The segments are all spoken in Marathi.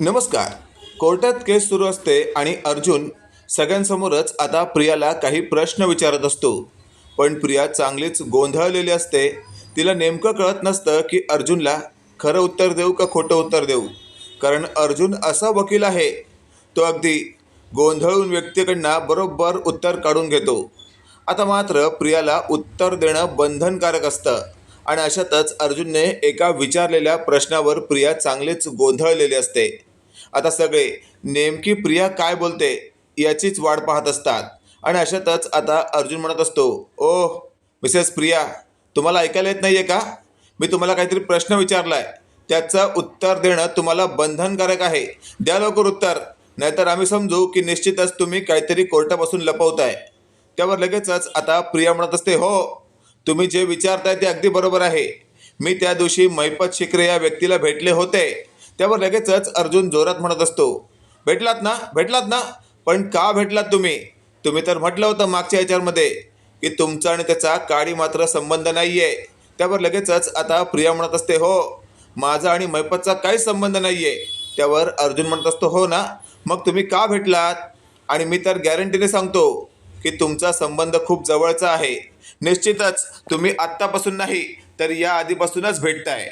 नमस्कार. कोर्टात केस सुरू असते आणि अर्जुन सगळ्यांसमोरच आता प्रियाला काही प्रश्न विचारत असतो. पण प्रिया चांगलीच गोंधळलेली असते. तिला नेमकं कळत नसतं की अर्जुनला खरं उत्तर देऊ का खोटं उत्तर देऊ. कारण अर्जुन असा वकील आहे. तो अगदी गोंधळून व्यक्तीकडनं बरोबर उत्तर काढून घेतो. आता मात्र प्रियाला उत्तर देणं बंधनकारक असतं. आणि अशातच अर्जुनने एका विचारलेल्या प्रश्नावर प्रिया चांगलीच गोंधळलेली असते. आता सगळे नेमकी प्रिया काय बोलते याचीच वाट पाहत असतात. आणि अशातच आता अर्जुन म्हणत असतो ओह मिसेस प्रिया तुम्हाला ऐकायला येत नाही आहे का? मी तुम्हाला काहीतरी प्रश्न विचारला आहे त्याचं उत्तर देणं तुम्हाला बंधनकारक आहे. द्या लवकर उत्तर. नाहीतर आम्ही समजू की निश्चितच तुम्ही काहीतरी कोर्टापासून लपवताय. त्यावर लगेचच आता प्रिया म्हणत असते हो तुम्ही जे विचारताय ते अगदी बरोबर आहे. मी त्या दिवशी मैपत शिकरे या व्यक्तीला भेटले होते. त्यावर लगेचच अर्जुन जोरात म्हणत असतो भेटलात ना भेटलात ना पण का भेटलात तुम्ही? तुम्ही तर म्हटलं होतं मागच्या याच्यामध्ये की तुमचा आणि त्याचा काडी मात्र संबंध नाही आहे त्यावर लगेचच आता प्रिया म्हणत असते हो माझा आणि मैपतचा काहीच संबंध नाही आहे त्यावर अर्जुन म्हणत असतो हो ना मग तुम्ही का भेटलात? आणि मी तर गॅरंटीने सांगतो की तुमचा संबंध खूप जवळचा आहे. निश्चितच तुम्ही आत्तापासून नाही तर या आधीपासूनच भेटताय.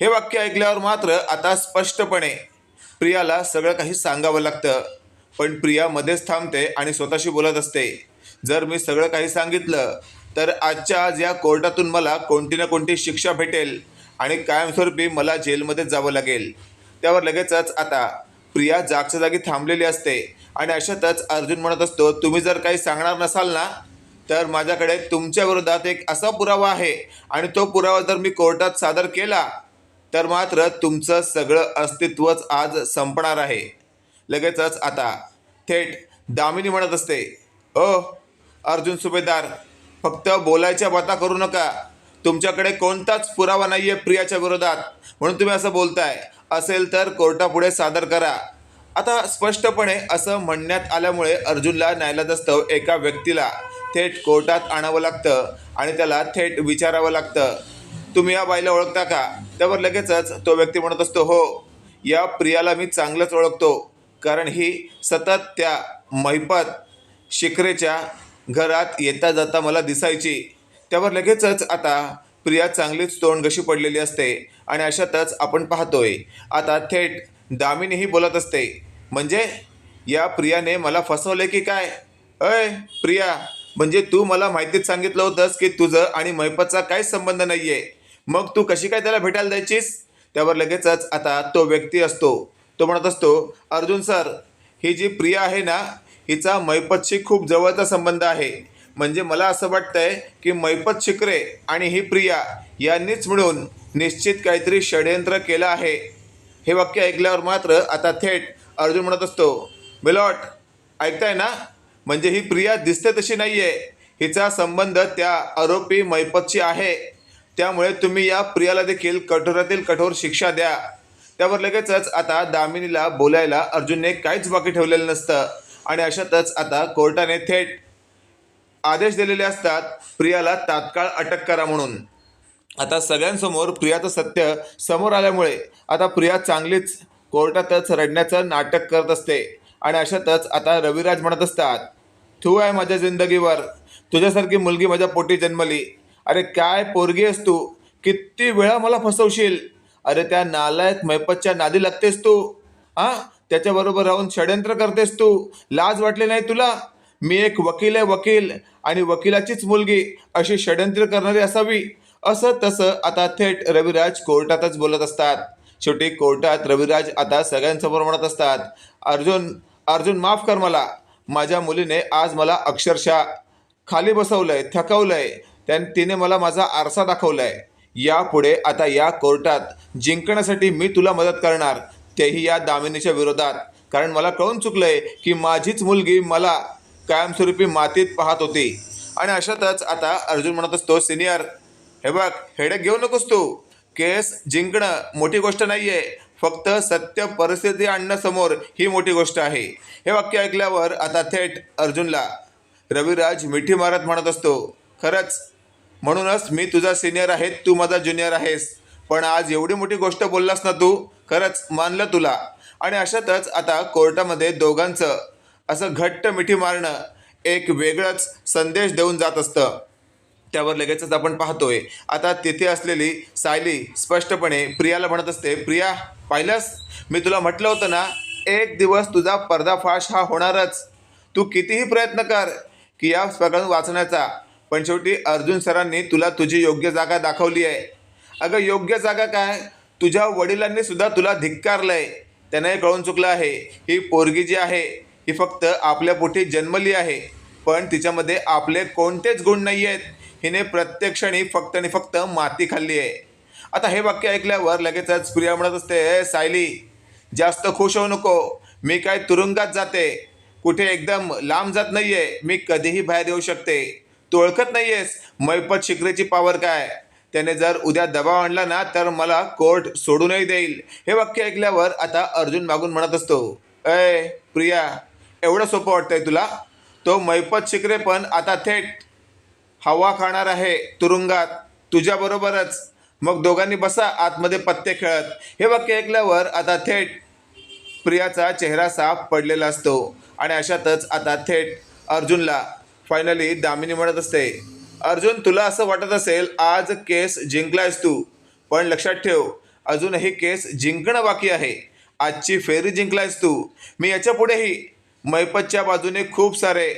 हे वाक्य ऐकल्यावर मात्र आता स्पष्टपणे प्रियाला सगळं काही सांगावं लागतं. पण प्रिया मध्येच थांबते आणि स्वतःशी बोलत असते. जर मी सगळं काही सांगितलं तर आजच्या आज या कोर्टातून मला कोणती ना कोणती शिक्षा भेटेल आणि कायमस्वरूपी मला जेलमध्ये जावं लागेल. त्यावर लगेचच आता प्रिया जागच्या जागी थांबलेली असते आणि अशातच अर्जुन म्हणत असतो तुम्ही जर काही सांगणार नसाल ना तर माझ्याकडे तुमच्या विरोधात एक असा पुरावा आहे आणि तो पुरावा जर मी कोर्टात सादर केला तर मात्र तुमचं सगळं अस्तित्वच आज संपणार आहे. लगेचच आता थेट दामिनी म्हणत असते ओ अर्जुन सुभेदार फक्त बोलायच्या बाता करू नका. तुमच्याकडे कोणताच पुरावा नाही आहे प्रियाच्या विरोधात. म्हणून तुम्ही असं बोलताय. असेल तर कोर्टापुढे सादर करा. आता स्पष्टपणे असं म्हणण्यात आल्यामुळे अर्जुनला न्यायालयास्तव एका व्यक्तीला थेट कोर्टात आणावं लागतं आणि त्याला थेट विचारावं लागतं. तुम्ही या बाईला ओळखता का? त्यावर लगेचच तो व्यक्ती म्हणत असतो हो या प्रियाला मी चांगलंच ओळखतो कारण ही सतत त्या महिपत शिखरेच्या घरात येता जाता मला दिसायची. त्यावर लगेचच आता प्रिया चांगलीच तोंड घशी पडलेली असते आणि अशातच आपण पाहतोय आता थेट दामिनीही बोलत असते म्हणजे या प्रियाने मला फसवले की काय? अय प्रिया म्हणजे तू मला माहितीच सांगितलं होतंस की तुझं आणि महिपतचा काहीच संबंध नाही आहे मग तू कशी काय त्याला भेटायला जायचीस? त्यावर लगेचच आता तो व्यक्ती असतो. तो म्हणत असतो अर्जुन सर ही जी प्रिया आहे ना हिचा मैपतशी खूप जवळचा संबंध आहे. म्हणजे मला असं वाटतंय की मैपत शिकरे आणि ही प्रिया यांनीच मिळून निश्चित काहीतरी षडयंत्र केलं आहे. हे वाक्य ऐकल्यावर मात्र आता थेट अर्जुन म्हणत असतो बिलॉट ऐकताय ना? म्हणजे ही प्रिया दिसते तशी नाही आहे हिचा संबंध त्या आरोपी मैपतशी आहे. त्यामुळे तुम्ही या प्रियाला देखील कठोरातील कठोर शिक्षा द्या. त्यावर लगेचच आता दामिनीला बोलायला अर्जुनने काहीच बाकी ठेवलेलं नसतं आणि अशातच आता कोर्टाने थेट आदेश दिलेले असतात प्रियाला तात्काळ अटक करा म्हणून. आता सगळ्यांसमोर प्रियाचं सत्य समोर आल्यामुळे आता प्रिया चांगलीच कोर्टातच रडण्याचं नाटक करत असते आणि अशातच आता रविराज म्हणत असतात तू आहे माझ्या जिंदगीवर. तुझ्यासारखी मुलगी माझ्या पोटी जन्मली. अरे काय पोरगी आहेस तू? किती वेळा मला फसवशील? अरे त्या नालायक मैपतच्या नादी लागतेस तू. हां? त्याच्याबरोबर राहून षडयंत्र करतेस तू. लाज वाटली नाही तुला? मी एक वकील आहे वकील. आणि वकिलाचीच मुलगी. अशी षडयंत्र करणारी असावी. असं तसं आता थेट रविराज कोर्टातच बोलत असतात. शेवटी कोर्टात रविराज आता सगळ्यांसमोर म्हणत असतात अर्जुन अर्जुन माफ कर मला. माझ्या मुलीने आज मला अक्षरशः खाली बसवलंय थकवलंय. त्याने तिने मला माझा आरसा दाखवलाय. यापुढे आता या कोर्टात जिंकण्यासाठी मी तुला मदत करणार. तेही या दामिनीच्या विरोधात. कारण मला कळून चुकलंय की माझीच मुलगी मला कायमस्वरूपी मातीत पाहत होती. आणि अशातच आता अर्जुन म्हणत असतो सिनियर हे बघ हेडेक घेऊ नकोस तू. केस जिंकणं मोठी गोष्ट नाही आहे फक्त सत्य परिस्थिती आणणं समोर ही मोठी गोष्ट आहे. हे वाक्य ऐकल्यावर आता थेट अर्जुनला रविराज मिठी मारत म्हणत असतो खरंच म्हणूनच मी तुझा सिनियर आहे तू माझा ज्युनियर आहेस. पण आज एवढी मोठी गोष्ट बोललास ना तू खरंच मानलं तुला. आणि अशातच आता कोर्टामध्ये दोघांचं असं घट्ट मिठी मारणं एक वेगळंच संदेश देऊन जात असतं. त्यावर लगेचच आपण पाहतोय. आता तिथे असलेली सायली स्पष्टपणे प्रियाला म्हणत असते प्रिया पाहिलंस? मी तुला म्हटलं होतं ना एक दिवस तुझा पर्दाफाश हा होणारच. तू कितीही प्रयत्न कर की या प्रकरण वाचण्याचा. पण शेवटी अर्जुन सरांनी तुला तुझी योग्य जागा दाखवली आहे. अगं योग्य जागा काय? तुझ्या वडिलांनी सुद्धा तुला धिक्कारलंय. त्यांना हे कळून चुकलं आहे. ही पोरगी जी आहे ही फक्त आपल्या पोटी जन्मली आहे. पण तिच्यामध्ये आपले कोणतेच गुण नाही आहेत हिने प्रत्येक क्षणी फक्त आणि फक्त माती खाल्ली आहे. आता हे वाक्य ऐकल्यावर लगेचच प्रिया म्हणत असते "ए, सायली जास्त खुश होऊ नको. मी काय तुरुंगात जाते. कुठे एकदम लांब जात नाही आहे मी कधीही बाहेर येऊ शकते. तू ओळखत नाहीयेस. मैपत शिकरेची पावर काय? त्याने जर उद्या दबाव आणला ना तर मला कोर्ट सोडूनही देईल. हे वाक्य ऐकल्यावर आता अर्जुन मागून म्हणत असतो अय प्रिया एवढं सोपं वाटतंय तुला? तो मैपत शिकरे पण आता थेट हवा खाणार आहे तुरुंगात. तुझ्याबरोबरच मग दोघांनी बसा आतमध्ये पत्ते खेळत. हे वाक्य ऐकल्यावर आता थेट प्रियाचा चेहरा साफ पडलेला असतो. आणि अशातच आता थेट अर्जुनला फायनली दामिनी म्हणत असते अर्जुन तुला असं वाटत असेल आज केस जिंकलायस तू. पण लक्षात ठेव अजूनही केस जिंकणं बाकी आहे. आजची फेरी जिंकलायस तू. मी याच्या पुढेही मैपतच्या बाजूने खूप सारे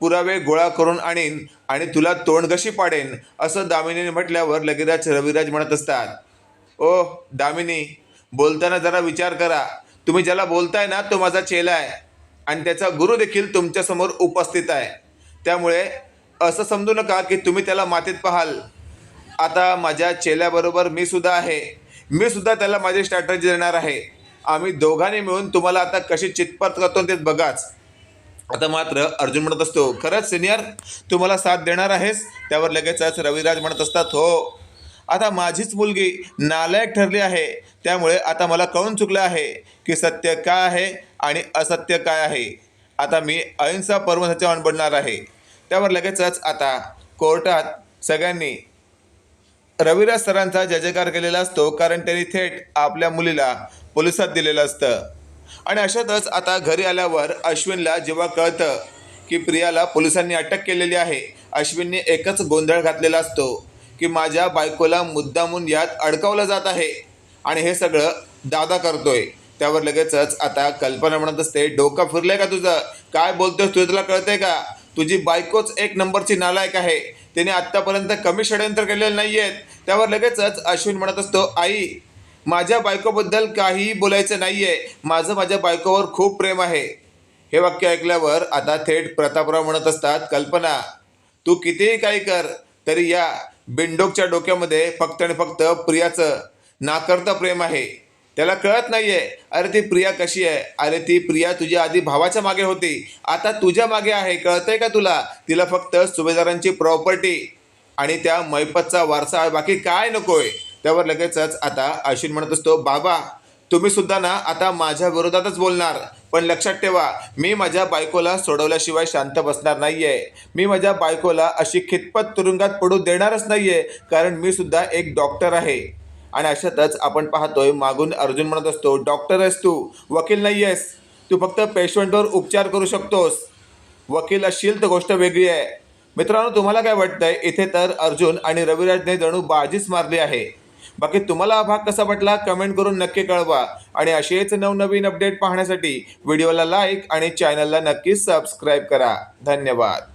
पुरावे गोळा करून आणीन आणि तुला तोंडगशी पाडेन असं दामिनीने म्हटल्यावर लगेच रविराज म्हणत असतात. ओ दामिनी बोलताना जरा विचार करा. तुम्ही ज्याला बोलताय ना तो माझा चेला आहे आणि त्याचा गुरु देखील तुमच्यासमोर उपस्थित आहे. त्यामुळे असं समजू नका की तुम्ही त्याला मातीत पाहाल. आता माझ्या चेल्याबरोबर मी सुद्धा आहे. मी सुद्धा त्याला माझी स्ट्रॅटर्जी देणार आहे. आम्ही दोघांनी मिळून तुम्हाला आता कशी चितपत करतो ते बघाच. आता मात्र अर्जुन म्हणत असतो खरंच सिनियर तुम्हाला साथ देणार आहेस? त्यावर लगेचच रविराज म्हणत असतात हो. आता माझीच मुलगी नालायक ठरली आहे. त्यामुळे आता मला कळून चुकलं आहे की सत्य काय आहे आणि असत्य काय आहे. आता मी अहिंसा परमसाचे सत्यवान बनणार आहे. त्यावर लगेचच आता कोर्टात सगळ्यांनी रविराज सरांचा जयजयकार केलेला असतो कारण त्यांनी थेट आपल्या मुलीला पोलिसात दिलेलं असतं. आणि अशातच आता घरी आल्यावर अश्विनला जेव्हा कळतं की प्रियाला पोलिसांनी अटक केलेली आहे अश्विनने एकच गोंधळ घातलेला असतो की माझ्या बायकोला मुद्दामून यात अडकवलं जात आहे. आणि हे सगळं दादा करतोय. त्यावर लगेचच आता कल्पना म्हणत असते डोकं फिरलंय का तुझं? काय बोलतोस तुझं तुला कळतंय का? तुझी बायकोच एक नंबरची नालायक आहे. तिने आत्तापर्यंत कमी षडयंत्र केलेले नाही आहेत त्यावर लगेचच अश्विन म्हणत असतो आई माझ्या बायकोबद्दल काहीही बोलायचं नाही आहे माझं माझ्या बायकोवर खूप प्रेम आहे. हे वाक्य ऐकल्यावर आता थेट प्रतापराव म्हणत असतात कल्पना तू कितीही काही कर तरी या बिंडोकच्या डोक्यामध्ये फक्त आणि फक्त प्रियाचं नाकर्ता प्रेम आहे. त्याला कळत नाही आहे अरे ती प्रिया कशी आहे? अरे ती प्रिया तुझ्या आधी भावाच्या मागे होती. आता तुझ्या मागे आहे कळतंय का तुला? तिला फक्त सुभेदारांची प्रॉपर्टी आणि त्या मैपतचा वारसा बाकी काय नकोय? त्यावर लगेचच आता अश्विन म्हणत असतो बाबा तुम्ही सुद्धा ना आता माझ्या विरोधातच बोलणार. पण लक्षात ठेवा मी माझ्या बायकोला सोडवल्याशिवाय शांत बसणार नाही आहे मी माझ्या बायकोला अशी खितपत तुरुंगात पडू देणारच नाही आहे कारण मी सुद्धा एक डॉक्टर आहे. आणि अशातच आपण पाहतोय मागून अर्जुन म्हणत असतो डॉक्टर आहेस तू वकील नाही आहेस तू फक्त पेशंटवर उपचार करू शकतोस. वकील असशील तर गोष्ट वेगळी आहे. मित्रांनो तुम्हाला काय वाटतंय? इथे तर अर्जुन आणि रविराजने जणू बाजीच मारली आहे. बाकी तुम्हाला हा भाग कसा वाटला? कमेंट करून नक्की कळवा. आणि असेच नवनवीन अपडेट पाहण्यासाठी व्हिडिओला लाईक आणि चॅनलला नक्की सबस्क्राईब करा. धन्यवाद.